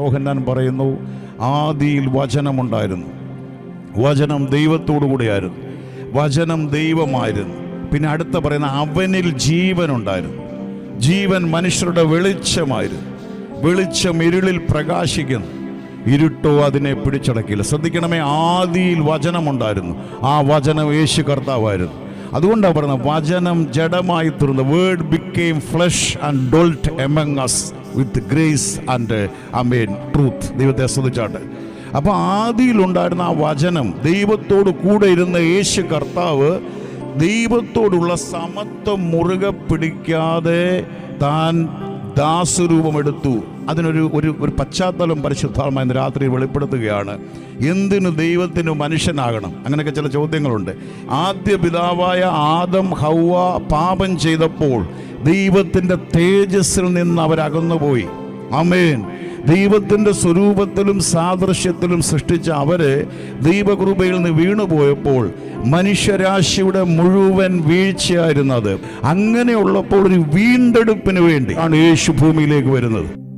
യോഹന്നാൻ പറയുന്നു ആദിയിൽ വചനമുണ്ടായിരുന്നു. വചനം ദൈവത്തോടു കൂടിയായിരുന്നു. വചനം ദൈവമായിരുന്നു. പിന്നെ അടുത്ത പറയുന്ന അവനിൽ ജീവനുണ്ടായിരുന്നു. ജീവൻ മനുഷ്യരുടെ വെളിച്ചമായിരുന്നു. വെളിച്ചം ഇരുളിൽ പ്രകാശിക്കുന്നു. ഇരുട്ടോ അതിനെ പിടിച്ചടക്കില്ല. ശ്രദ്ധിക്കണമേ ആദിയിൽ വചനമുണ്ടായിരുന്നു. ആ വചനം യേശു കർത്താവായിരുന്നു. അതുകൊണ്ടാണ് പറയുന്നത് വചനം ജഡമായി തീർന്നു. Word became flesh and dwelt among us with grace and amen truth ദൈവത്തെ ശ്രദ്ധിച്ചാട്ട് അപ്പോൾ ആദിയിലുണ്ടായിരുന്ന ആ വചനം ദൈവത്തോട് കൂടെ ഇരുന്ന യേശു കർത്താവ് ദൈവത്തോടുള്ള സമത്വം മുറുകെ പിടിക്കാതെ താൻ ദാസരൂപമെടുത്തു അതിനൊരു ഒരു ഒരു പശ്ചാത്തലം പരിശുദ്ധാത്മ ഇന്ന് രാത്രി വെളിപ്പെടുത്തുകയാണ്. എന്തിനു ദൈവത്തിന് മനുഷ്യനാകണം? അങ്ങനെയൊക്കെ ചില ചോദ്യങ്ങളുണ്ട്. ആദ്യ പിതാവായ ആദം ഹൗവ പാപം ചെയ്തപ്പോൾ ദൈവത്തിന്റെ തേജസ്സിൽ നിന്ന് അവരകന്നുപോയി. അമേൻ ദൈവത്തിന്റെ സ്വരൂപത്തിലും സാദൃശ്യത്തിലും സൃഷ്ടിച്ച അവരെ ദൈവകൃപയിൽ നിന്ന് വീണുപോയപ്പോൾ മനുഷ്യരാശിയുടെ മുഴുവൻ വീഴ്ചയായിരുന്നത്. അങ്ങനെയുള്ളപ്പോൾ ഒരു വീണ്ടെടുപ്പിന് വേണ്ടി ആണ് യേശു ഭൂമിയിലേക്ക് വരുന്നത്.